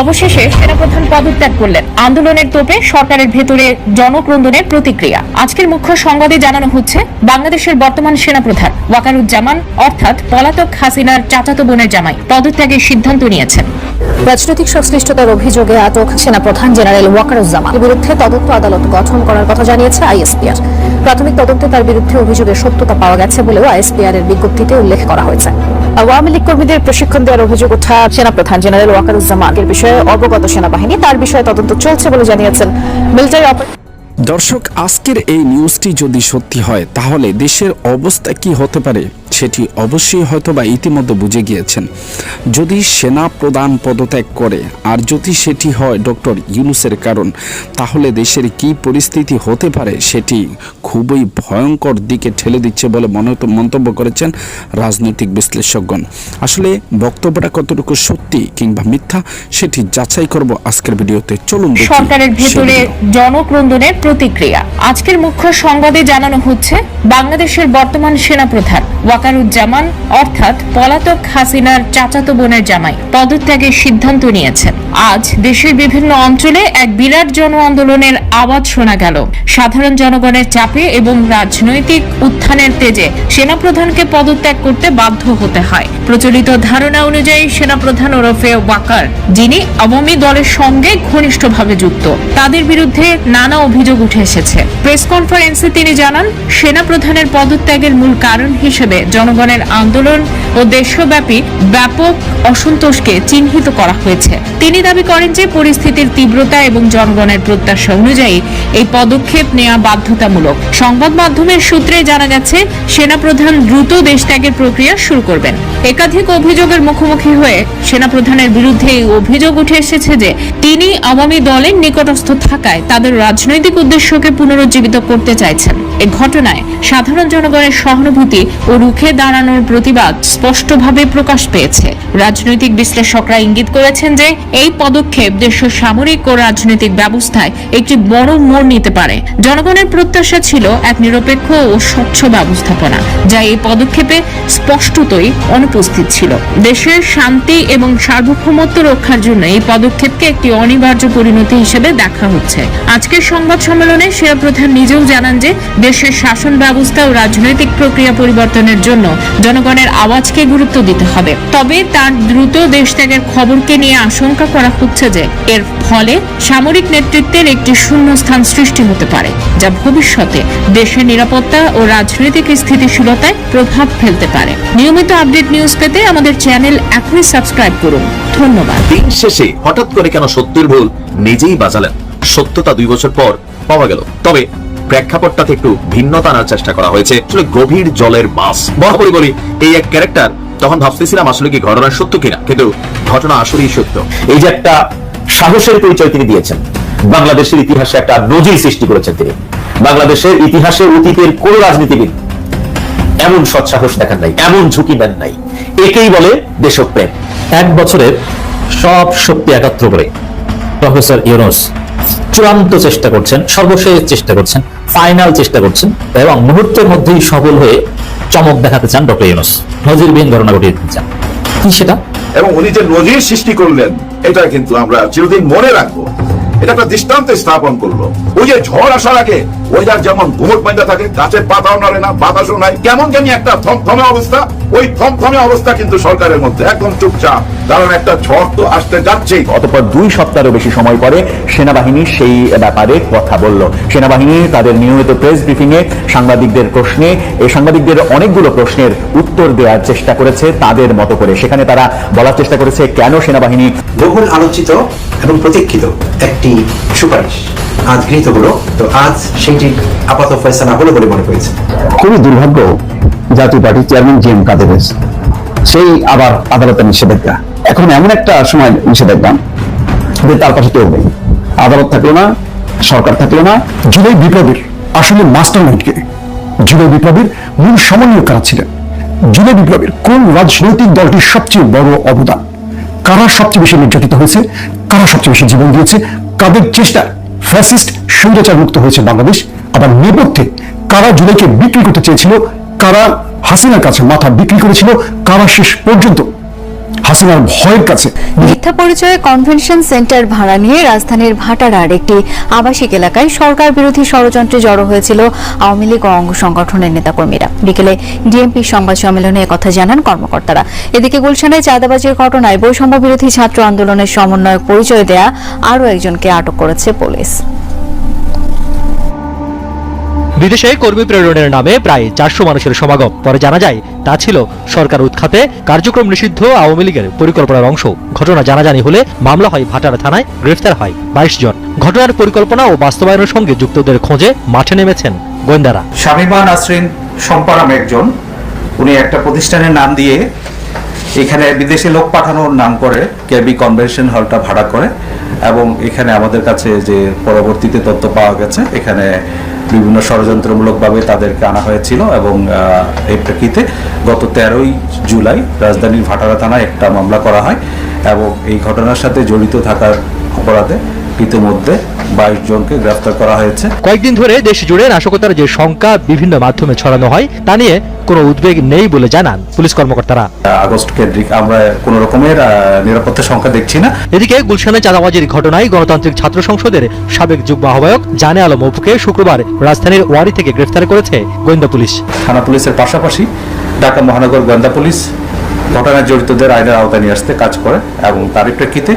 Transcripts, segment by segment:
অবশেষে সেনাপ্রধান পদত্যাগ করলেন। আন্দোলনের তোপে সরকারের ভেতরে জনক্রন্দনের প্রতিক্রিয়া। আজকের মুখ্য সংবাদে জানানো হচ্ছে, বাংলাদেশের বর্তমান সেনাপ্রধান ওয়াকারুজ্জামান, অর্থাৎ পলাতক হাসিনার চাচাতো বোনের জামাই, পদত্যাগের সিদ্ধান্ত নিয়েছেন। রাজনৈতিক সংশ্লিষ্টতার অভিযোগে আটক সেনাপ্রধান জেনারেল ওয়াকারুজ্জামান। বিরুদ্ধে তদন্ত আদালত গঠন করার কথা জানিয়েছে আইএসপিআর। প্রাথমিক তদন্তে তার বিরুদ্ধে অভিযোগের সত্যতা পাওয়া গেছে বলেও আইএসপিআর এর বিজ্ঞপ্তিতে উল্লেখ করা হয়েছে। আওয়ামী লীগ কর্মীদের প্রশিক্ষণ দেওয়ার অভিযোগ ওঠা সেনাপ্রধান জেনারেল ওয়াকারুজ্জামানের বিষয়ে অবগত সেনাবাহিনী, তার বিষয়ে তদন্ত চলছে বলে জানিয়েছেন মিলিটারি অপারেশন দর্শক, আজকের এই নিউজটি যদি সত্যি হয়, তাহলে দেশের অবস্থা কি হতে পারে? সেটি অবশ্যই হয়তো বা ইতিমধ্যে বুঝে গিয়েছেন। যদি সেনা প্রধান পদত্যাগ করে আর যদি সেটি হয় ডক্টর ইউনুসের কারণ তাহলে দেশের কি পরিস্থিতি হতে পারে সেটি খুবই ভয়ঙ্কর দিকে ঠেলে দিচ্ছে বলে মনে মন্তব্য করেছেন রাজনৈতিক বিশ্লেষকগণ। আসলে বক্তব্যটা কতটুকু সত্যি কিংবা মিথ্যা সেটি যাচাই করব আজকের ভিডিওতে। চলুন সরকারের ভেতরে জনক্রন্দনের প্রতিক্রিয়া। আজকের মুখ্য সংবাদে জানানো হচ্ছে বাংলাদেশের বর্তমান সেনাপ্রধান ওয়াকারুজ্জামান অর্থাৎ পলাতক হাসিনার চাচাতো বোনের জামাই, পদত্যাগের সিদ্ধান্ত নিয়েছেন। আজ দেশের বিভিন্ন অঞ্চলে এক বিরাট জন আন্দোলনের আওয়াজ শোনা গেল। সাধারণ জনগণের চাপে এবং রাজনৈতিক উত্থানের তেজে সেনাপ্রধানকে পদত্যাগ করতে বাধ্য হতে হয়। প্রচলিত ধারণা অনুযায়ী সেনাপ্রধান ওরফে ওয়াকার, যিনি আওয়ামী দলের সঙ্গে ঘনিষ্ঠভাবে যুক্ত, তাদের বিরুদ্ধে নানা অভিযোগ উঠে এসেছে। প্রেস কনফারেন্সে তিনি জানান, সেনাপ্রধানের পদত্যাগের মূল কারণ হিসেবে জনগণের আন্দোলন ও দেশব্যাপী ব্যাপক অসন্তোষকে চিহ্নিত করা হয়েছে। তিনি দাবি করেন যে পরিস্থিতির তীব্রতা এবং জনগণের প্রত্যাশা অনুযায়ী এই পদক্ষেপ নেওয়া বাধ্যতামূলক। সংবাদ মাধ্যমের সূত্রে জানা গেছে, সেনাপ্রধান দ্রুত দেশ ত্যাগের প্রক্রিয়া শুরু করবেন। একাধিক অভিযোগের মুখোমুখি হয়ে সেনাপ্রধানের বিরুদ্ধে এই অভিযোগ উঠে এসেছে যে, তিনি আওয়ামী দলের নিকটস্থ থাকায় তাদের রাজনৈতিক উদ্দেশ্যকে পুনরুজ্জীবিত করতে চাইছেন। এ ঘটনায় সাধারণ জনগণের সহানুভূতি ও রুখে দাঁড়ানোর প্রতিবাদ স্পষ্টভাবে প্রকাশ পেয়েছে। রাজনৈতিক বিশ্লেষকরা ইঙ্গিত করেছেন যে, এই পদক্ষেপ দেশের সামরিক ও রাজনৈতিক ব্যবস্থায় একটি বড় মোড় নিতে পারে। জনগণের প্রত্যাশা ছিল এক নিরপেক্ষ ও স্বচ্ছ ব্যবস্থাপনা, যা এই পদক্ষেপে স্পষ্টতই অনুপস্থিত ছিল। দেশের শান্তি এবং সার্বভৌমত্ব রক্ষার জন্য এই পদক্ষেপকে একটি অনিবার্য পরিণতি হিসেবে দেখা হচ্ছে। আজকের সংবাদ সম্মেলনে সেনাপ্রধান নিজেও জানান যে, দেশের শাসন ব্যবস্থা ও রাজনৈতিক প্রক্রিয়া পরিবর্তনের জন্য জনগণের আওয়াজকে গুরুত্ব দিতে হবে। তবে তার দ্রুত দেশ ত্যাগের খবরকে নিয়ে আশঙ্কা করা হচ্ছে যে এর ফলে সামরিক নেতৃত্বের একটি শূন্যস্থান সৃষ্টি হতে পারে, যা ভবিষ্যতে দেশের নিরাপত্তা ও রাজনৈতিক স্থিতিশীলতায় প্রভাব ফেলতে পারে। নিয়মিত আপডেট নিউজ পেতে আমাদের চ্যানেল এখনই সাবস্ক্রাইব করুন। ধন্যবাদ। দিন শেষে হঠাৎ করে কেন সত্যের ভুল নিজেই বাঁচালেন সত্যতা দুই বছর পর পাওয়া গেল। তবে প্রেক্ষাপটটাতে একটু ভিন্নতা আনার চেষ্টা করা হয়েছে। আসলে গভীর জলের মাছ বরাবরই বলি, এই এক ক্যারেক্টার তখন ভাবতেছিলাম আসলে কি ঘটনা সত্য কিনা, কিন্তু ঘটনা আসলেই সত্য। এই যে একটা সাহসের পরিচয় তিনি দিয়েছেন, বাংলাদেশের ইতিহাসে একটা নজির সৃষ্টি করেছেন তিনি। বাংলাদেশের ইতিহাসে অতীতের কোন রাজনীতিবিদ এমন সৎসাহস দেখান নাই, এমন ঝুঁকি নেন নাই। একেই বলে দেশপ্রেম। এক বছরের সব শক্তি একাত্র করে প্রফেসর ইউনুস চূড়ান্ত চেষ্টা করছেন, সর্বশেষ চেষ্টা করছেন ফাইনাল চেষ্টা করছেন এবং মুহূর্তের মধ্যেই সফল হয়ে চমক দেখাতে চান ডক্টর ইউনুস। নজিরবিহীন ঘটনা ঘটিয়ে দিতে চান। কি সেটা? এবং উনি যে নজির সৃষ্টি করলেন, এটা কিন্তু আমরা চিরদিন মনে রাখব। এটা একটা দৃষ্টান্ত স্থাপন করল। ওই যে ঝড় আসার আগে ওয়েদার যেমন ঘুমট বান্ধা থাকে গাছের পাতাও নড়ে না বাতাসও নাই কেমন জানি একটা থমথমে অবস্থা। ওই থমথমে অবস্থা কিন্তু সরকারের মধ্যে। একদম চুপচাপ। কারণ একটা ঝড় তো আসতে যাচ্ছেই। অতঃপর দুই সপ্তাহেরও বেশি সময় পরে সেনাবাহিনী সেই ব্যাপারে কথা বলল। সেনাবাহিনী তাদের নিয়মিত প্রেস ব্রিফিং এ সাংবাদিকদের প্রশ্নে এই সাংবাদিকদের অনেকগুলো প্রশ্নের উত্তর দেওয়ার চেষ্টা করেছে তাদের মতো করে। সেখানে তারা বলার চেষ্টা করেছে কেন সেনাবাহিনী বহুল আলোচিত এবং প্রতীক্ষিত একটি সুপারিশ। আজ গৃহীত হলো তো আজ সেটি আপাতত ফয়সালা হলো বলে মনে হয়েছে খুবই দুর্ভাগ্য জাতীয় পার্টির চেয়ারম্যান জি এম কাদেরের। সেই আবার আদালতের নিষেধাজ্ঞা। এখন এমন একটা সময় নিষেধাজ্ঞা যে তার পাশে কেউ নেই। আদালত থাকল না, সরকার থাকল না। জুলাই বিপ্লবের আসলে মাস্টার মাইন্ডকে জুলাই বিপ্লবের মূল সমন্বয় কারা ছিলেন? জুলাই বিপ্লবের কোন রাজনৈতিক দলটির সবচেয়ে বড় অবদান? কারা সবচেয়ে বেশি নির্যাতিত হয়েছে? কারা সবচেয়ে বেশি জীবন দিয়েছে? কাদের চেষ্টা ফ্যাসিস্ট স্বৈরাচার মুক্ত হয়েছে বাংলাদেশ। আবার নেপথ্যে কারা জুলাইকে বিক্রি করতে চেয়েছিল, কারা হাসিনার কাছে মাথা বিক্রি করেছিল, কারা শেষ পর্যন্ত হাসিনার ভয়ের কাছে। মিথ্যা পরিচয়ে কনভেনশন সেন্টার ভাড়া নিয়ে রাজধানীর ভাটারার একটি আবাসিক এলাকায় সরকার বিরোধী ষড়যন্ত্রে জড়ো হয়েছিল আওয়ামী লীগ অঙ্গ সংগঠনের নেতাকর্মীরা। বিকেলে ডিএমপি সংবাদ সম্মেলনে একথা জানান কর্মকর্তারা। এদিকে গুলশানে চাঁদাবাজির ঘটনায় বৈষম্য বিরোধী ছাত্র আন্দোলনের সমন্বয়ক পরিচয় দেয়া আরও একজনকে আটক করেছে পুলিশ। বিদেশে কর্মী প্রেরণের নামে প্রায় চারশো মানুষের সমাগম। পরে জানা যায়, তা ছিল সরকার উৎখাতে কার্যক্রম নিষিদ্ধ আওয়ামী লীগের পরিকল্পনার অংশ। ঘটনা জানাজানি হলে মামলা হয় ভাটারা থানায়, গ্রেফতার হয় বাইশ জন। ঘটনার পরিকল্পনা ও বাস্তবায়নের সঙ্গে যুক্তদের খোঁজে মাঠে নেমেছেন গোয়েন্দারা। শামিমা নাসরিন শম্পা নামে একজন। উনি একটা প্রতিষ্ঠানের নাম দিয়ে এখানে বিদেশে লোক পাঠানোর নাম করে কেবি কনভেনশন হলটা ভাড়া করে এবং এখানে আমাদের কাছে যে পরবর্তীতে তথ্য পাওয়া গেছে, এখানে বিভিন্ন ষড়যন্ত্রমূলকভাবে তাদেরকে আনা হয়েছিল এবং এই প্রেক্ষিতে গত তেরোই জুলাই রাজধানীর ভাটারা থানায় একটা মামলা করা হয় এবং এই ঘটনার সাথে জড়িত থাকার অপরাধে ইতিমধ্যে বাইশ জনকে গ্রেফতার করা হয়েছে। কয়েকদিন ধরে দেশ জুড়ে নাশকতার যে শঙ্কা বিভিন্ন মাধ্যমে ছড়ানো হয় তা নিয়ে কোনো উদ্বেগ নেই বলে জানান পুলিশ কর্মকর্তারা। আগস্ট কেন্দ্রিক আমরা কোন রকমের নিরাপত্তা সংখ্যা দেখছি না। এদিকে গুলশানে চাঁদাবাজির ঘটনায় গণতান্ত্রিক ছাত্র সংসদের সাবেক যুগ্ম আহ্বায়ক জানে আলম অপুকে শুক্রবার রাজধানীর ওয়ারি থেকে গ্রেফতার করেছে গোয়েন্দা পুলিশ। থানা পুলিশের পাশাপাশি ঢাকা মহানগর গোয়েন্দা পুলিশ ঘটনায় জড়িতদের আইনের আওতায় নিয়ে আসতে কাজ করে এবং তারই প্রেক্ষিতে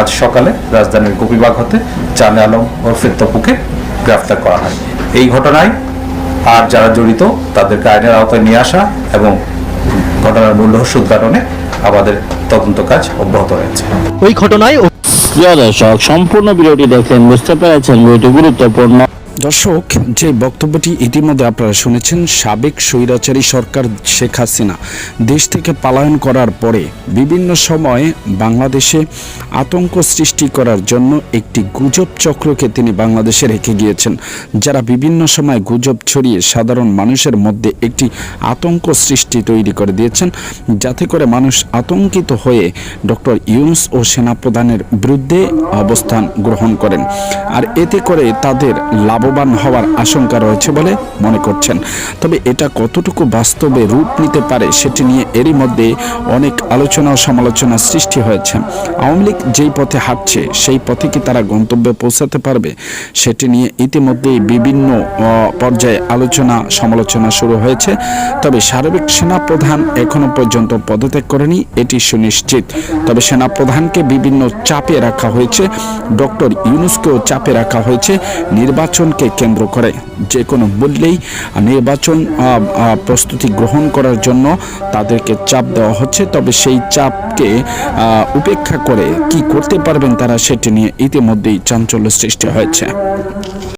আজ সকালে রাজধানীর গোপীবাগ হতে জানে আলম ওরফে তপুকে গ্রেফতার করা হয়। এই ঘটনায় আর যারা জড়িত তাদেরকে আইনের আওতায় নিয়ে আসা এবং ঘটনার মূল্য উদ্ঘাটনে আমাদের তদন্ত কাজ অব্যাহত রয়েছে। ওই ঘটনায় প্রিয় দর্শক সম্পূর্ণ ভিডিওটি দেখলেন বুঝতে পেরেছেন বইটি গুরুত্বপূর্ণ। দর্শক, যে বক্তব্যটি ইতিমধ্যে আপনারা শুনেছেন, সাবেক স্বৈরাচারী সরকার শেখ হাসিনা দেশ থেকে পলায়ন করার পরে বিভিন্ন সময়ে বাংলাদেশে আতঙ্ক সৃষ্টি করার জন্য একটি গুজব চক্রকে তিনি বাংলাদেশে রেখে গিয়েছেন, যারা বিভিন্ন সময় গুজব ছড়িয়ে সাধারণ মানুষের মধ্যে একটি আতঙ্ক সৃষ্টি তৈরি করে দিয়েছেন, যাতে করে মানুষ আতঙ্কিত হয়ে ডক্টর ইউনুস ও সেনাপ্রধানের বিরুদ্ধে অবস্থান গ্রহণ করেন। আর এতে করে তাদের লাভবান হওয়ার আশঙ্কা রয়েছে বলে মনে করছেন। তবে এটা কতটুকু বাস্তবে রূপ নিতে পারে সেটি নিয়ে এরই মধ্যে অনেক আলোচনা ও সমালোচনা সৃষ্টি হয়েছে। আওয়ামী লীগ যেই পথে হাঁটছে, সেই পথে কি তারা গন্তব্যে পৌঁছাতে পারবে? সেটি নিয়ে ইতিমধ্যেই বিভিন্ন পর্যায়ে আলোচনা, সমালোচনা শুরু হয়েছে। তবে সার্বিক সেনাপ্রধান এখনও পর্যন্ত পদত্যাগ করেনি, এটি সুনিশ্চিত। তবে সেনাপ্রধানকে বিভিন্ন চাপে রাখা হয়েছে। ডক্টর ইউনুসকেও চাপে রাখা হয়েছে। নির্বাচনকে কেন্দ্র করে যে কোনো মূল্যেই নির্বাচন প্রস্তুতি গ্রহণ করার জন্য তাদেরকে চাপ দেওয়া হচ্ছে। তবে সেই চাপকে উপেক্ষা করে কি করতে পারবেন তারা সেটি নিয়ে ইতিমধ্যেই চাঞ্চল্য সৃষ্টি হয়েছে।